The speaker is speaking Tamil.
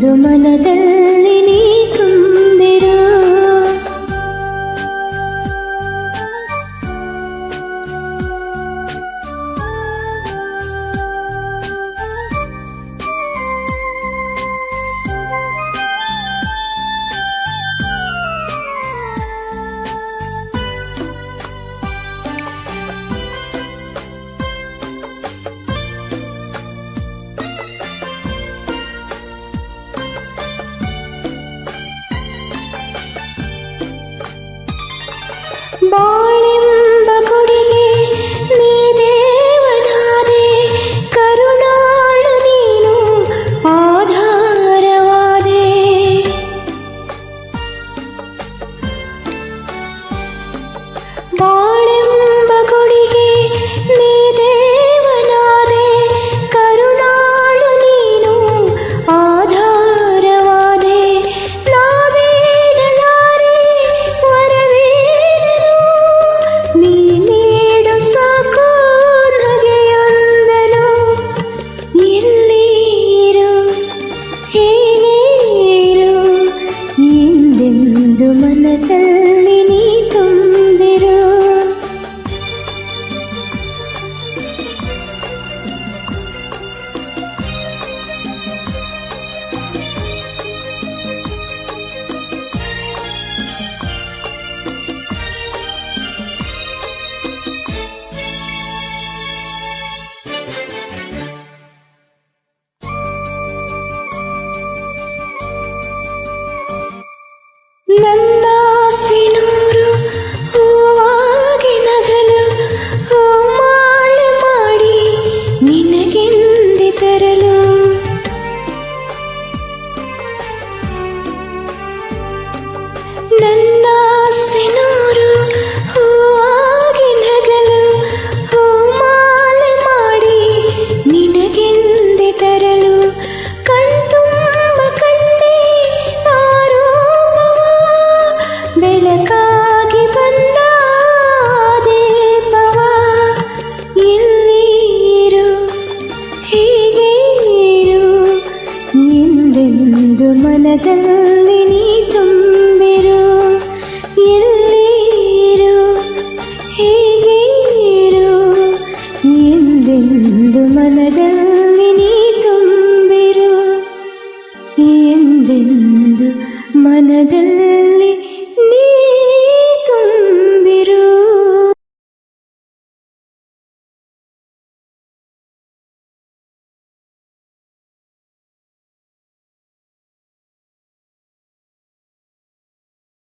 ಒಂದು ಮನದಲ್ಲಿ more. തിരുമനതല്ലി നീ തും